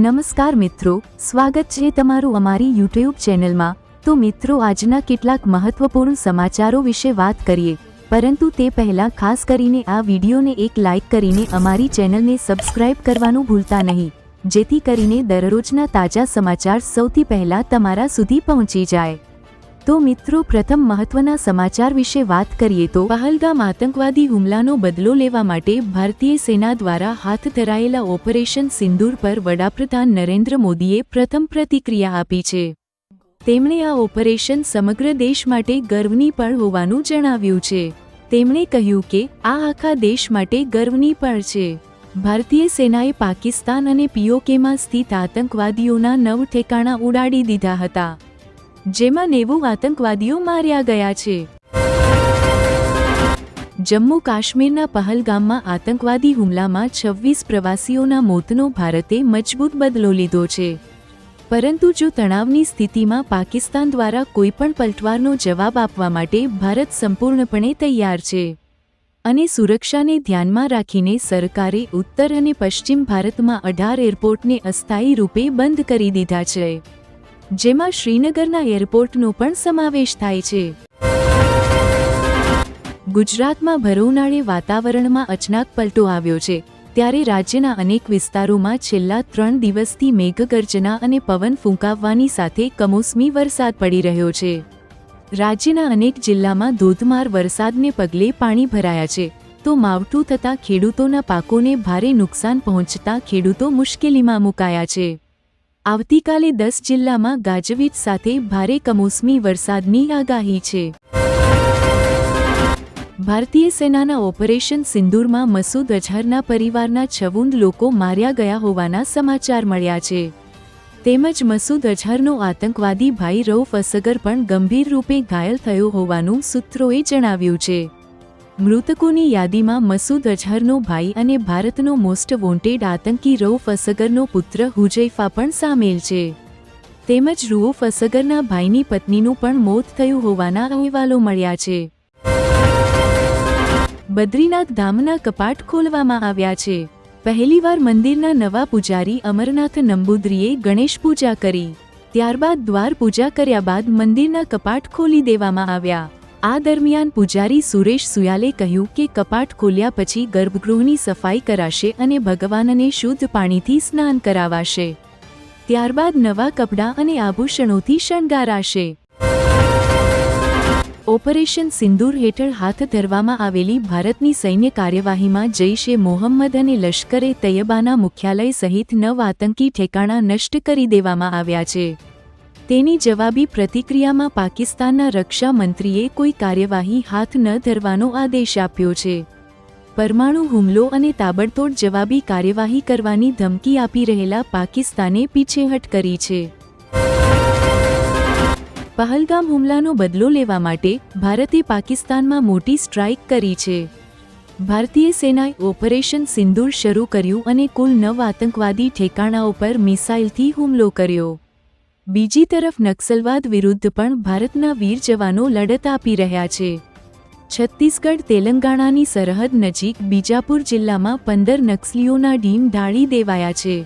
નમસ્કાર મિત્રો, સ્વાગત છે તમારું અમારી યુટ્યુબ ચેનલમાં. તો મિત્રો, આજના કેટલાક મહત્વપૂર્ણ સમાચારો વિશે વાત કરીએ. પરંતુ તે પહેલા ખાસ કરીને આ વિડીયોને એક લાઇક કરીને અમારી ચેનલને સબસ્ક્રાઇબ કરવાનું ભૂલતા નહીં. જેથી કરીને દરરોજના તાજા સમાચાર સૌથી પહેલા તમારા સુધી પહોંચી જાય. તો મિત્રો, પ્રથમ મહત્વના સમાચાર વિશે વાત કરીએ તો પહલગામ આતંકવાદી હુમલાનો બદલો લેવા માટે ભારતીય સેના દ્વારા હાથ ધરાયેલા ઓપરેશન સિંદૂર પર વડાપ્રધાન નરેન્દ્ર મોદીએ પ્રથમ પ્રતિક્રિયા આપી છે. તેમણે આ ઓપરેશન સમગ્ર દેશ માટે ગર્વની પળ હોવાનું જણાવ્યું છે. તેમણે કહ્યું કે, આ આખા દેશ માટે ગર્વની પળ છે. ભારતીય સેનાએ પાકિસ્તાન અને પીઓકેમાં સ્થિત આતંકવાદીઓના નવ ઠેકાણા ઉડાડી દીધા હતા. જેમાં નેવું આતંકવાદીઓ માર્યા ગયા છે. જમ્મુ કાશ્મીરના પહલગામમાં આતંકવાદી હુમલામાં છવ્વીસ પ્રવાસીઓના મોતનો ભારતે મજબૂત બદલો લીધો છે. પરંતુ જો તણાવની સ્થિતિમાં પાકિસ્તાન દ્વારા કોઈપણ પલટવારનો જવાબ આપવા માટે ભારત સંપૂર્ણપણે તૈયાર છે. અને સુરક્ષાને ધ્યાનમાં રાખીને સરકારે ઉત્તર અને પશ્ચિમ ભારતમાં અઢાર એરપોર્ટને અસ્થાયી રૂપે બંધ કરી દીધા છે. જેમાં શ્રીનગરના એરપોર્ટનો પણ સમાવેશ થાય છે. ગુજરાતમાં ભરઉનાળે વાતાવરણમાં અચાનક પલટો આવ્યો છે. ત્યારે રાજ્યના અનેક વિસ્તારોમાં છેલ્લા ત્રણ દિવસથી મેઘગર્જના અને પવન ફૂંકાવવાની સાથે કમોસમી વરસાદ પડી રહ્યો છે. રાજ્યના અનેક જિલ્લામાં ધોધમાર વરસાદને પગલે પાણી ભરાયા છે. તો માવઠું થતાં ખેડૂતોના પાકોને ભારે નુકસાન પહોંચતા ખેડૂતો મુશ્કેલીમાં મુકાયા છે. આવતીકાલે દસ જિલ્લામાં ગાજવીજ સાથે ભારે કમોસમી વરસાદની આગાહી છે. ભારતીય સેનાના ઓપરેશન સિંદૂરમાં મસૂદ અઝહરના પરિવારના છવુંદ લોકો માર્યા ગયા હોવાના સમાચાર મળ્યા છે. તેમજ મસૂદ અઝહરનો આતંકવાદી ભાઈ રૌફ અસગર પણ ગંભીર રૂપે ઘાયલ થયો હોવાનું સૂત્રોએ જણાવ્યું છે. મૃતકોની યાદીમાં મસૂદ અઝહરનો ભાઈ અને ભારતનો મોસ્ટ વોન્ટેડ આતંકી રઉફ અસગરનો પુત્ર હુજૈફા પણ સામેલ છે. તેમજ રૂફ અસગરના ભાઈની પત્નીનું પણ મોત થયું હોવાના અહેવાલો મળ્યા છે. બદ્રીનાથ ધામના કપાટ ખોલવામાં આવ્યા છે. પહેલીવાર મંદિરના નવા પૂજારી અમરનાથ નંબુદ્રીએ ગણેશ પૂજા કરી. ત્યારબાદ દ્વાર પૂજા કર્યા બાદ મંદિરના કપાટ ખોલી દેવામાં આવ્યા. આ દરમિયાન પૂજારી સુરેશ સુયાલે કહ્યું કે કપાટ ખોલ્યા પછી ગર્ભગૃહની સફાઈ કરાશે અને ભગવાનને શુદ્ધ પાણીથી સ્નાન કરાવાશે. ત્યારબાદ નવા કપડાં અને આભૂષણોથી શણગારાશે. ઓપરેશન સિંદૂર હેઠળ હાથ ધરવામાં આવેલી ભારતની સૈન્ય કાર્યવાહીમાં જૈશે મોહમ્મદ અને લશ્કરે તૈયબાના મુખ્યાલય સહિત નવ આતંકી ઠેકાણા નષ્ટ કરી દેવામાં આવ્યા છે. તેની જવાબી પ્રતિક્રિયામાં પાકિસ્તાનના રક્ષા મંત્રીએ કોઈ કાર્યવાહી હાથ ન ધરવાનો આદેશ આપ્યો છે. પરમાણુ હુમલો અને તાબડતોડ જવાબી કાર્યવાહી કરવાની ધમકી આપી રહેલા પાકિસ્તાને પીછેહટ કરી છે. પહલગામ હુમલાનો બદલો લેવા માટે ભારતે પાકિસ્તાનમાં મોટી સ્ટ્રાઇક કરી છે. ભારતીય સેનાએ ઓપરેશન સિંદૂર શરૂ કર્યું અને કુલ નવ આતંકવાદી ઠેકાણાઓ પર મિસાઇલથી હુમલો કર્યો. બીજી તરફ નક્સલવાદ વિરુદ્ધ પણ ભારતના વીર જવાનો લડત આપી રહ્યા છે. છત્તીસગઢ તેલંગાણાની સરહદ નજીક બીજાપુર જિલ્લામાં પંદર નક્સલીઓના ડીમ ઢાળી દેવાયા છે.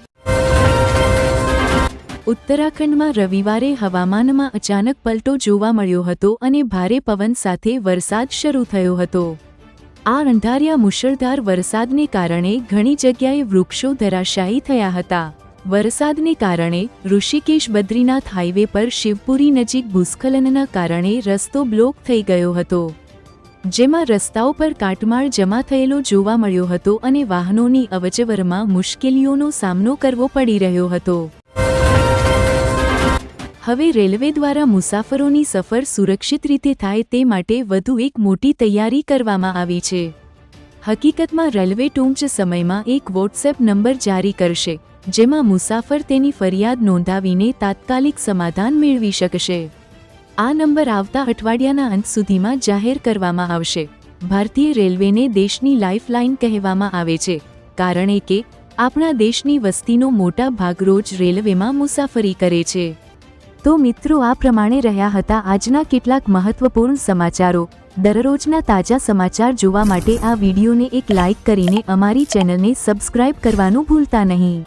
ઉત્તરાખંડમાં રવિવારે હવામાનમાં અચાનક પલટો જોવા મળ્યો હતો અને ભારે પવન સાથે વરસાદ શરૂ થયો હતો. આ અંધારિયા મુશળધાર વરસાદને કારણે ઘણી જગ્યાએ વૃક્ષો ધરાશાયી થયા હતા. વરસાદને કારણે ઋષિકેશ બદ્રીનાથ હાઈવે પર શિવપુરી નજીક ભૂસ્ખલનના કારણે રસ્તો બ્લોક થઈ ગયો હતો, જેમાં રસ્તાઓ પર કાટમાળ જમા થયેલો જોવા મળ્યો હતો અને વાહનોની અવજવરમાં મુશ્કેલીઓનો સામનો કરવો પડી રહ્યો હતો. હવે રેલવે દ્વારા મુસાફરોની સફર સુરક્ષિત રીતે થાય તે માટે વધુ એક મોટી તૈયારી કરવામાં આવી છે. હકીકતમાં રેલવે ટૂંક સમયમાં એક વોટ્સએપ નંબર જારી કરશે. જેમાં મુસાફર તેની ફરિયાદ નોંધાવીને તાત્કાલિક સમાધાન મેળવી શકશે. આ નંબર આવતા અઠવાડિયાના અંત સુધીમાં જાહેર કરવામાં આવશે. ભારતીય રેલવેને દેશની લાઇફલાઇન કહેવામાં આવે છે, કારણ કે આપણા દેશની વસ્તીનો મોટા ભાગ રોજ રેલવેમાં મુસાફરી કરે છે. તો મિત્રો આ પ્રમાણે રહ્યા હતા આજના કેટલાક મહત્વપૂર્ણ સમાચારો. દરરોજના તાજા સમાચાર જોવા માટે આ વિડીયોને એક લાઇક કરીને અમારી ચેનલને સબસ્ક્રાઇબ કરવાનું ભૂલતા નહીં.